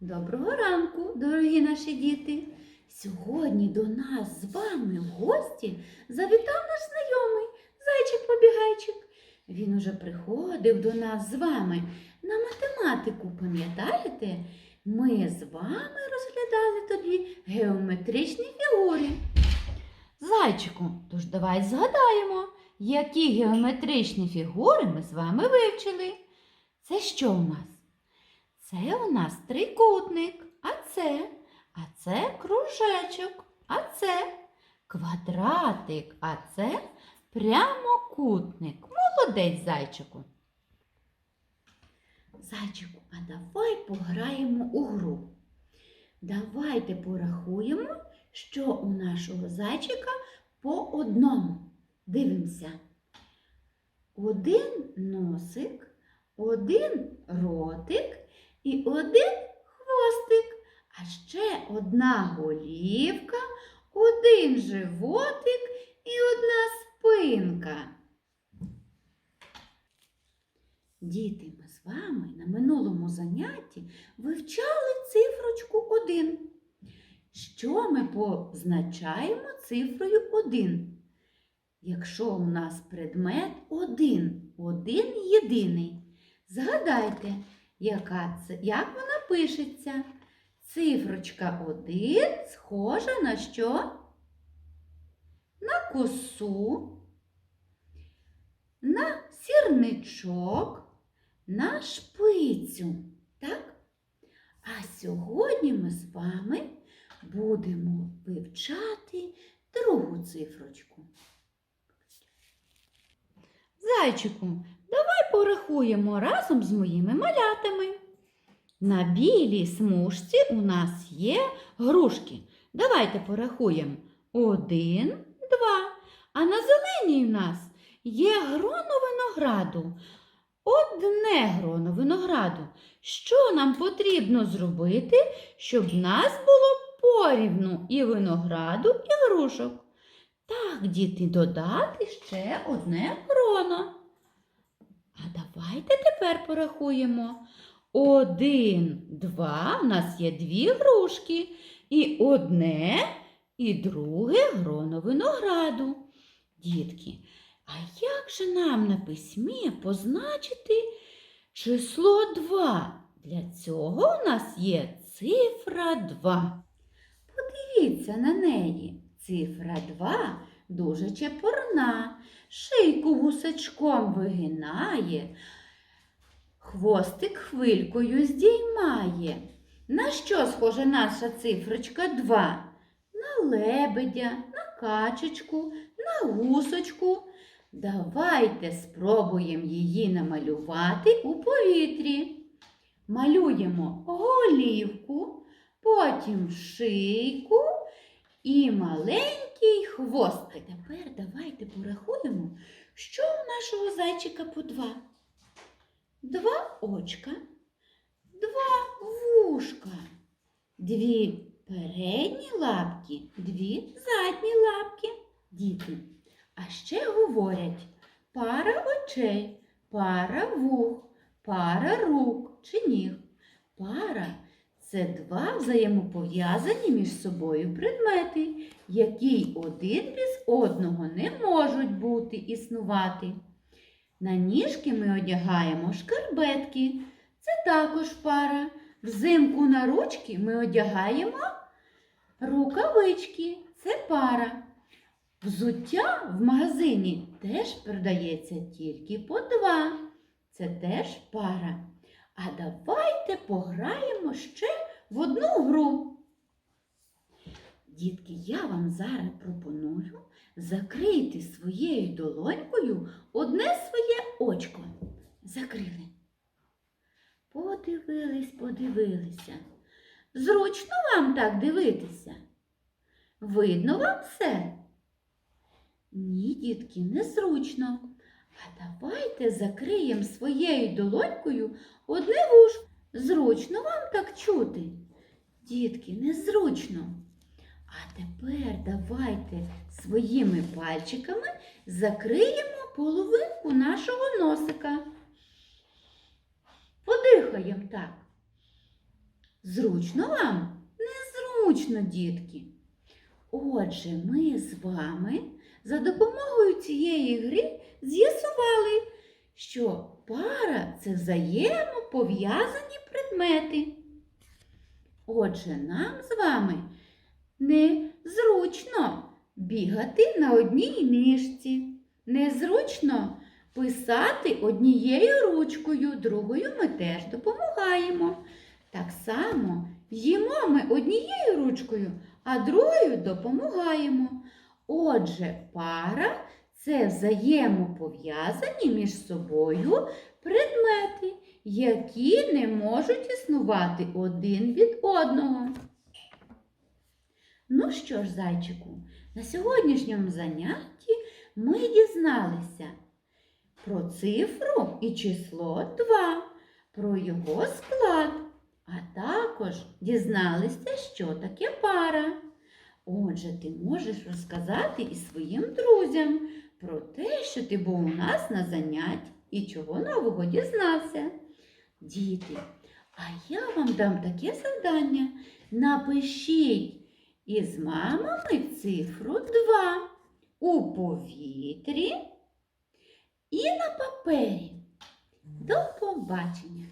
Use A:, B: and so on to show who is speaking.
A: Доброго ранку, дорогі наші діти! Сьогодні до нас з вами в гості завітав наш знайомий зайчик-побігайчик. Він уже приходив до нас з вами на математику. Пам'ятаєте? Ми з вами розглядали тоді геометричні фігури. Зайчику, тож давай згадаємо, які геометричні фігури ми з вами вивчили. Це що у нас? Це у нас трикутник, а це, а це кружечок, а це квадратик, а це прямокутник. Молодець, зайчику. Зайчику, а давай пограємо у гру. Давайте порахуємо, що у нашого зайчика по одному. Дивимося. Один носик, один ротик і один хвостик, а ще одна голівка, один животик і одна спинка. Діти, ми з вами на минулому занятті вивчали цифрочку 1. Що ми позначаємо цифрою 1? Якщо у нас предмет один, один єдиний. Згадайте, яка це, як вона пишеться. Цифрочка 1 схожа на що? На косу, на сірничок, на шпицю. Так? А сьогодні ми з вами будемо вивчати другу цифрочку. Зайчику, давай порахуємо разом з моїми малятами. На білій смужці у нас є грушки. Давайте порахуємо. Один, два. А на зеленій у нас є гроно винограду. Одне гроно винограду. Що нам потрібно зробити, щоб нас було порівну і винограду, і грушок? Так, діти, додати ще одне гроно. Давайте тепер порахуємо. Один, два, у нас є дві грушки. І одне, і друге гроно винограду. Дітки, а як же нам на письмі позначити число 2? Для цього у нас є цифра 2. Подивіться на неї. Цифра 2 дуже чепурна, шийку гусачком вигинає, хвостик хвилькою здіймає. На що схожа наша цифрочка 2? На лебедя, на качечку, на гусочку. Давайте спробуємо її намалювати у повітрі. Малюємо голівку, потім шийку і маленький хвостик. Тепер давайте порахуємо, що у нашого зайчика по два. Очка, два вушка, дві передні лапки, дві задні лапки. Діти. А ще говорять пара очей, пара вух, пара рук чи ніг. Пара це два взаємопов'язані між собою предмети, які один без одного не можуть бути існувати. На ніжки ми одягаємо шкарбетки. Це також пара. Взимку на ручки ми одягаємо рукавички. Це пара. Взуття в магазині теж продається тільки по два. Це теж пара. А давайте пограємо ще в одну гру. Дітки, я вам зараз пропоную закрити своєю долонькою одне своє очко. Закрили. Подивились, подивилися. Зручно вам так дивитися? Видно вам все? Ні, дітки, незручно. А давайте закриємо своєю долонькою одне вушко. Зручно вам так чути? Дітки, незручно. А тепер давайте своїми пальчиками закриємо половинку нашого носика. Подихаємо так. Зручно вам? Незручно, дітки. Отже, ми з вами за допомогою цієї гри з'ясували, що пара це взаємопов'язані предмети. Отже, нам з вами незручно бігати на одній ніжці. Незручно писати однією ручкою, другою ми теж допомагаємо. Так само їмо ми однією ручкою, а другою допомагаємо. Отже, пара це взаємопов'язані між собою предмети, які не можуть існувати один від одного. Ну що ж, зайчику, на сьогоднішньому занятті ми дізналися про цифру і число 2, про його склад, а також дізналися, що таке пара. Отже, ти можеш розказати і своїм друзям про те, що ти був у нас на занятті і чого нового дізнався. Діти, а я вам дам таке завдання. Напишіть із мамами цифру 2 у повітрі і на папері. До побачення!